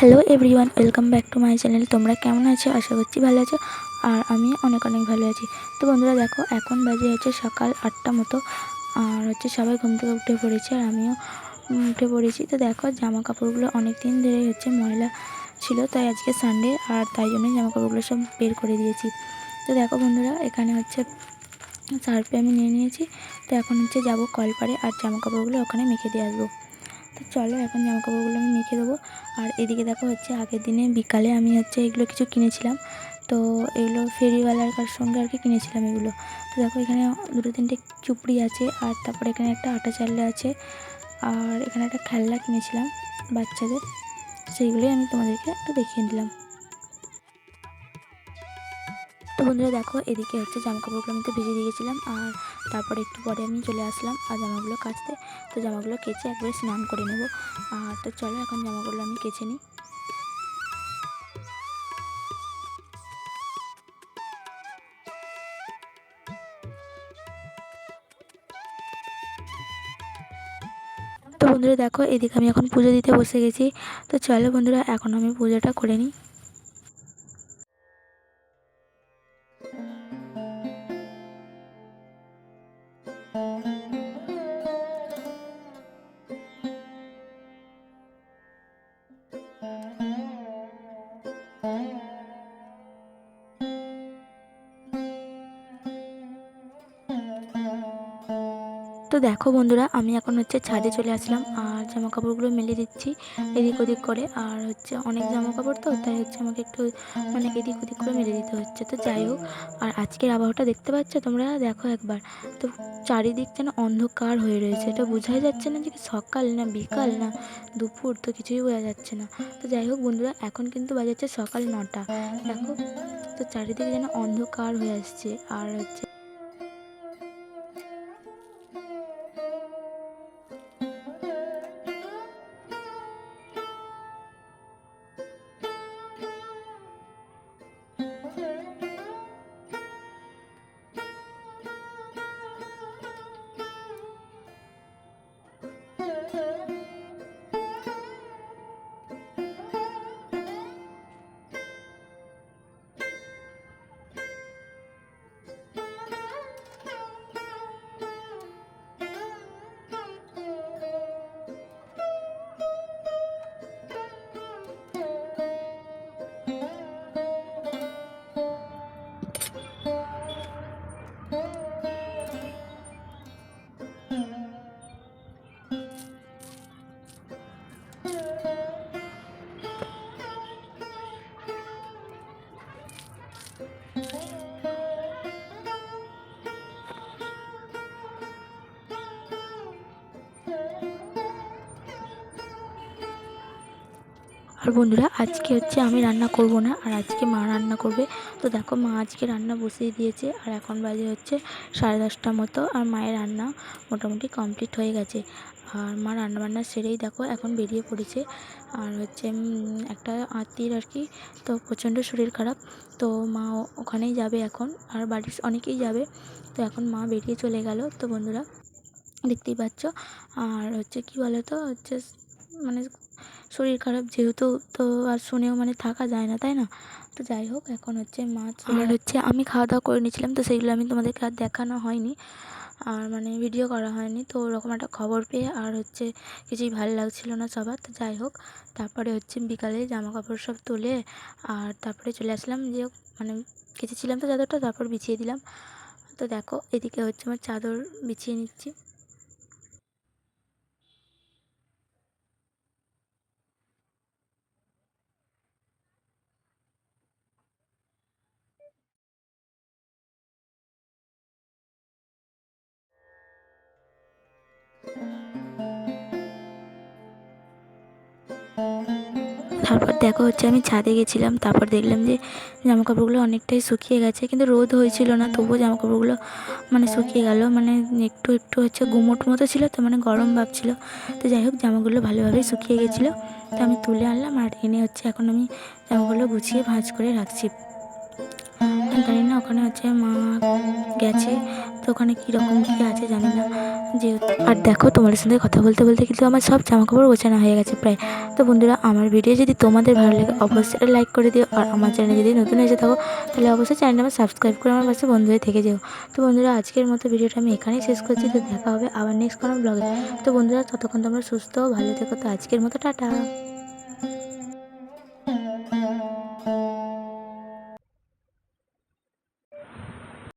Hello everyone, welcome back to my channel. তোমরা কেমন আছো? আশা করছি ভালো আছো। আর আমি অনেক অনেক ভালো আছি। তো বন্ধুরা, দেখো, এখন বাজে হচ্ছে সকাল আটটা মতো। আর হচ্ছে সবাই ঘুম থেকে উঠে পড়েছে আর আমিও উঠে পড়েছি। তো দেখো জামা কাপড়গুলো অনেক দিন ধরেই হচ্ছে ময়লা ছিল, তাই আজকে সানডে আর তাই জন্যই জামা কাপড়গুলো সব বের করে দিয়েছি। তো দেখো বন্ধুরা, এখানে হচ্ছে সার্ফে আমি নিয়ে নিয়েছি। তো এখন হচ্ছে যাব কলপারে আর জামা কাপড়গুলো ওখানে মেখে দিয়ে আসব। তো চলো এখন জামা কাপড়গুলো আমি মেখে দেবো। আর এদিকে দেখো হচ্ছে আগের দিনে বিকালে আমি হচ্ছে এগুলো কিছু কিনেছিলাম। তো এগুলো ফেরিওয়ালার কার সঙ্গে আর কি কিনেছিলাম এগুলো। তো দেখো এখানে দুটো তিনটে চুপড়ি আছে আর তারপরে এখানে একটা আটা চাল্লা আছে। আর এখানে একটা খেলনা কিনেছিলাম বাচ্চাদের। সেইগুলোই আমি তোমাদেরকে একটু দেখিয়ে দিলাম। তো বন্ধুরা দেখো এদিকে হচ্ছে জামা কাপড়গুলো আমি তো ভিজে দিয়েছিলাম আর তারপরে একটু পরে আমি চলে আসলাম আর জামাগুলো কাচতে। তো জামাগুলো কেচে একবার স্নান করে নেব। আর তো চলো, এখন জামাগুলো আমি কেচে নিই। তো বন্ধুরা দেখো, এদিকে আমি এখন পুজো দিতে বসে গেছি। তো চলো বন্ধুরা, এখন আমি পুজোটা করে নিই। তো দেখো বন্ধুরা, আমি এখন হচ্ছে ছাদে চলে আসলাম আর জামা কাপড়গুলো মেলে দিচ্ছি এদিক ওদিক করে। আর হচ্ছে অনেক জামা কাপড় তো, তাই হচ্ছে আমাকে একটু মানে এদিক ওদিক করে মেলে দিতে হচ্ছে। তো যাই হোক, আর আজকের আবহাওয়াটা দেখতে পাচ্ছ তোমরা? দেখো একবার। তো চারিদিক যেন অন্ধকার হয়ে রয়েছে। এটা বোঝাই যাচ্ছে না যে সকাল না বিকাল না দুপুর, তো কিছুই বোঝা যাচ্ছে না। তো যাই হোক বন্ধুরা, এখন কিন্তু বাজাচ্ছে সকাল নটা। দেখো, তো চারিদিকে যেন অন্ধকার হয়ে আসছে। আর হচ্ছে আর বন্ধুরা, আজকে হচ্ছে আমি রান্না করব না, আর আজকে মা রান্না করবে। তো দেখো, মা আজকে রান্না বসিয়ে দিয়েছে, আর এখন বাজে হচ্ছে সাড়ে দশটা মতো, আর মায়ের রান্না মোটামুটি কমপ্লিট হয়ে গেছে। আর মা রান্না বান্না সেরেই দেখো, এখন বেরিয়ে পড়েছে। আর হচ্ছে একটা আত্মীয় আর কি, তো প্রচণ্ড শরীর খারাপ, তো মা ওখানেই যাবে এখন, আর বাড়ির অনেকেই যাবে। তো এখন মা বেরিয়ে চলে গেল, তো বন্ধুরা, দেখতেই পাচ্ছ। আর হচ্ছে কি বলো তো হচ্ছে মানে শরীর খারাপ যেহেতু তো আর শুনেও মানে থাকা যায় না, তাই না? তো যাই হোক, এখন হচ্ছে মাছ আর হচ্ছে আমি খাওয়া দাওয়া করে নিয়েছিলাম, তো সেইগুলো আমি তোমাদেরকে আর দেখানো হয়নি। আর মানে ভিডিও করা হয়নি, তো ওরকম একটা খবর পেয়ে আর হচ্ছে কিছুই ভালো লাগছিল না সবার, তো যাই হোক। তারপরে হচ্ছে বিকালে জামা কাপড় সব তুলে আর তারপরে চলে আসলাম, যে মানে কেচেছিলাম তো চাদরটা, তারপর বিছিয়ে দিলাম। তো দেখো, এদিকে হচ্ছে আমার চাদর বিছিয়ে নিচ্ছি। তারপর দেখো হচ্ছে আমি ছাদে গেছিলাম, তারপর দেখলাম যে জামা কাপড়গুলো অনেকটাই শুকিয়ে গেছে, কিন্তু রোদ হয়েছিল না, তবুও জামা কাপড়গুলো মানে শুকিয়ে গেল মানে একটু একটু হচ্ছে গুমোট মতো ছিল তো মানে গরম ভাব ছিল। তো যাই হোক, জামাগুলো ভালোভাবেই শুকিয়ে গেছিল। তো আমি তুলে আনলাম আর এনে হচ্ছে এখন আমি জামাগুলো গুছিয়ে ভাঁজ করে রাখছি। জানি না, ওখানে হচ্ছে মা গেছে। তো ওখানে কীরকম কী আছে জানি না। যে, আর দেখো তোমাদের সঙ্গে কথা বলতে বলতে কিন্তু আমার সব জামা কাপড় গোছানো হয়ে গেছে প্রায়। তো বন্ধুরা, আমার ভিডিও যদি তোমাদের ভালো লাগে, অবশ্যই লাইক করে দিও। আর আমার চ্যানেলে যদি নতুন এসে থাকো, তাহলে অবশ্যই চ্যানেলটা আমার সাবস্ক্রাইব করে আমার পাশে বন্ধু হয়ে থেকে যেও। তো বন্ধুরা, আজকের মতো ভিডিওটা আমি এখানেই শেষ করছি। তো দেখা হবে আবার নেক্সট কোনো ব্লগে তো বন্ধুরা, ততক্ষণ তোমরা সুস্থ ভালো থেকো। তো আজকের মতো টাটা।